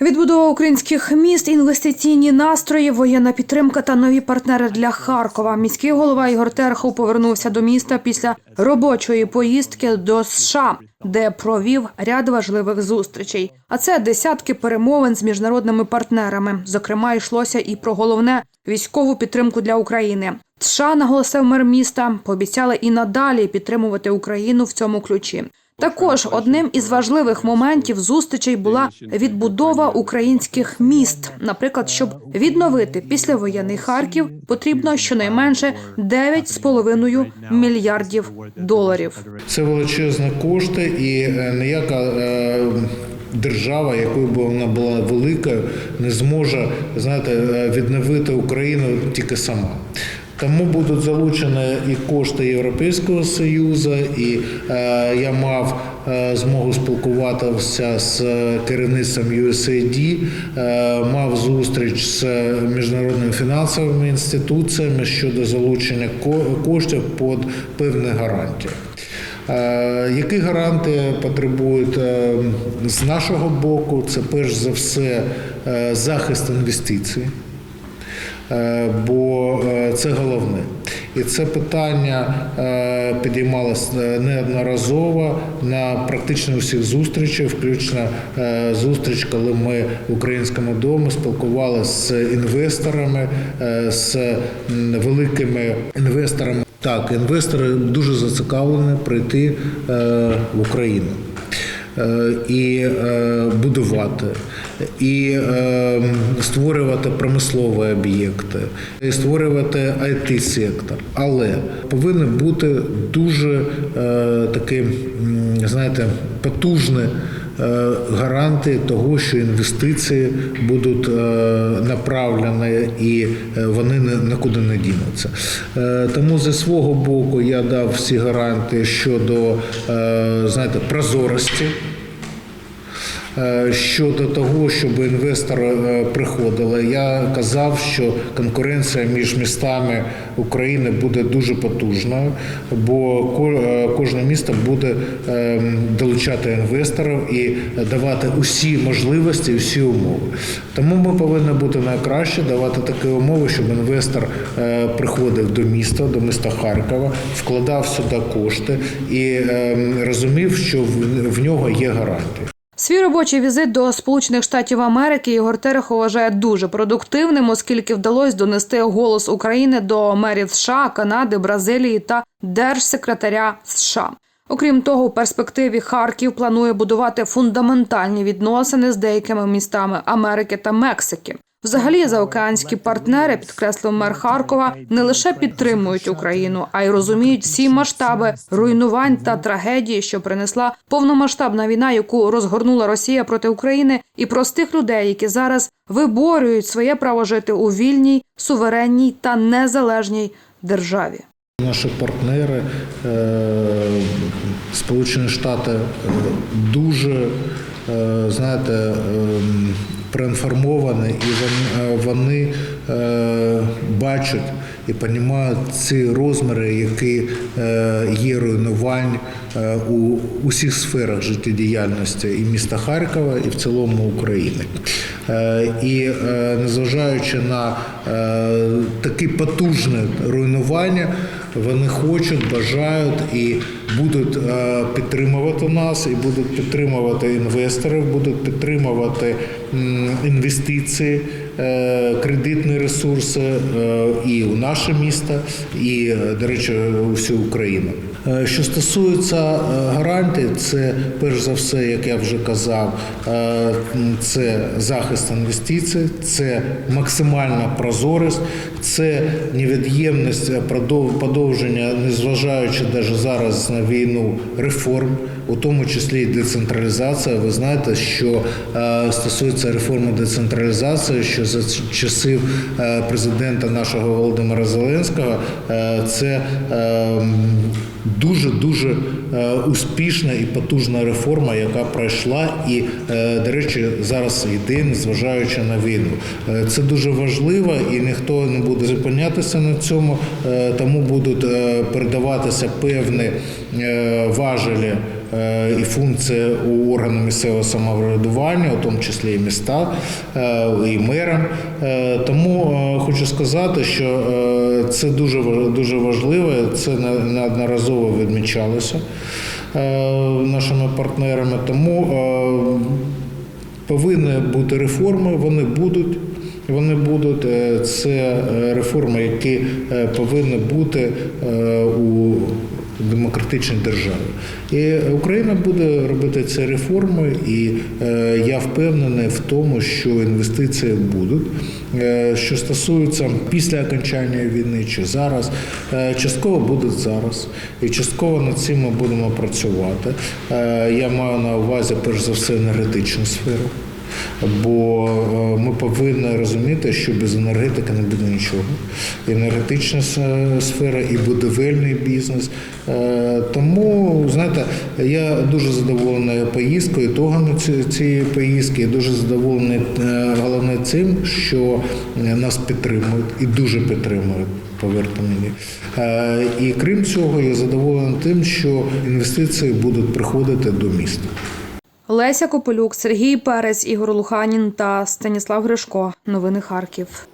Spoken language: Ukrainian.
Відбудова українських міст, інвестиційні настрої, воєнна підтримка та нові партнери для Харкова. Міський голова Ігор Терхов повернувся до міста після робочої поїздки до США, де провів ряд важливих зустрічей. А це десятки перемовин з міжнародними партнерами. Зокрема, йшлося і про головне військову підтримку для України. США наголосив мер міста, пообіцяли і надалі підтримувати Україну в цьому ключі. Також одним із важливих моментів зустрічей була відбудова українських міст. Наприклад, щоб відновити післявоєнний Харків, потрібно щонайменше 9,5 мільярдів доларів. Це величезні кошти, і е, ніяка е, держава, якою б вона була великою, не зможе знаєте, е, відновити Україну тільки сама. Тому будуть залучені і кошти Європейського Союзу, і е, я мав е, змогу спілкуватися з керівництвом USAID, е, мав зустріч з міжнародними фінансовими інституціями щодо залучення ко- коштів під певні гарантії. Е, Які гаранти потребують е, з нашого боку? Це перш за все е, захист інвестицій, Е, бо е, це головне. І це питання е, підіймалось е, неодноразово на практично всіх зустрічах, включно е, зустріч, коли ми в українському домі спілкувалися з інвесторами, е, з великими інвесторами. Так, інвестори дуже зацікавлені прийти е, в Україну. Е, І е, будувати, і е, створювати промислові об'єкти, і створювати it сектор. Але повинен бути дуже такий, знаєте, потужні е, гарантії того, що інвестиції будуть е, направлені і е, вони нікуди не дінуться. Тому зі свого боку я дав всі гаранти щодо знаєте, прозорості. Е, Щодо того, щоб інвестори е, приходили, я казав, що конкуренція між містами України буде дуже потужною, бо е, кожне місто буде е, долучати інвесторів і давати усі можливості, всі умови. Тому ми повинні бути найкраще, давати такі умови, щоб інвестор приходив до міста, до міста Харкова, вкладав сюди кошти і е, розумів, що в- нього є гарантії. Свій робочий візит до Сполучених Штатів Америки Ігор Терехов вважає дуже продуктивним, оскільки вдалося донести голос України до мерів США, Канади, Бразилії та держсекретаря США. Окрім того, у перспективі Харків планує будувати фундаментальні відносини з деякими містами Америки та Мексики. Взагалі, заокеанські партнери, підкреслив мер Харкова, не лише підтримують Україну, а й розуміють всі масштаби руйнувань та трагедії, що принесла повномасштабна війна, яку розгорнула Росія проти України, і простих людей, які зараз виборюють своє право жити у вільній, суверенній та незалежній державі. Наші партнери, е, Сполучені Штати, е, дуже е, знаєте, проінформовані, і вони, е, вони е, бачать і розуміють ці розміри, які е, є руйнувань у усіх сферах життєдіяльності і міста Харкова, і в цілому України. І незважаючи на такі потужні руйнування, вони хочуть, бажають і будуть е, підтримувати нас, і будуть підтримувати інвесторів, будуть підтримувати інвестиції, е, кредитні ресурси е, і у наше місто, і, до речі, у всю Україну. Е, Що стосується е, гарантій, це перш за все, як я вже казав, е, це захист інвестицій, це максимальна прозорість, це невід'ємність подовження, незважаючи навіть зараз на війну реформ, у тому числі і децентралізація. Ви знаєте, що стосується реформи децентралізації, що за часів президента нашого Володимира Зеленського, це дуже дуже успішна і потужна реформа, яка пройшла, і, е, до речі, зараз йде, незважаючи на війну. Е, Це дуже важливо, і ніхто не буде зупинятися на цьому, е, тому будуть передаватися певні важелі і функції у органу місцевого самоврядування, у тому числі і міста, е, і мерам. Е, Тому е, хочу сказати, що е, це дуже дуже важливо. Це не- неодноразово відмічалося е, нашими партнерами. Тому е, повинні бути реформи, вони будуть. Вони будуть Е, це е, реформи, які е, повинні бути е, у демократичній державі. І Україна буде робити ці реформи, і е, я впевнений в тому, що інвестиції будуть. Е, Що стосується після окончання війни чи зараз, е, частково будуть зараз, і частково над цим ми будемо працювати. Я маю на увазі перш за все енергетичну сферу. Бо е, ми повинні розуміти, що без енергетики не буде нічого. Енергетична сфера, і будівельний бізнес. Е, Тому, знаєте, я дуже задоволений поїздкою, ці- цієї поїздки, і дуже задоволений е, головне цим, що нас підтримують і дуже підтримують. Повірте мені. І крім цього, я задоволений тим, що інвестиції будуть приходити до міста. Леся Копилюк, Сергій Перець, Ігор Луханін та Станіслав Гришко. Новини Харків.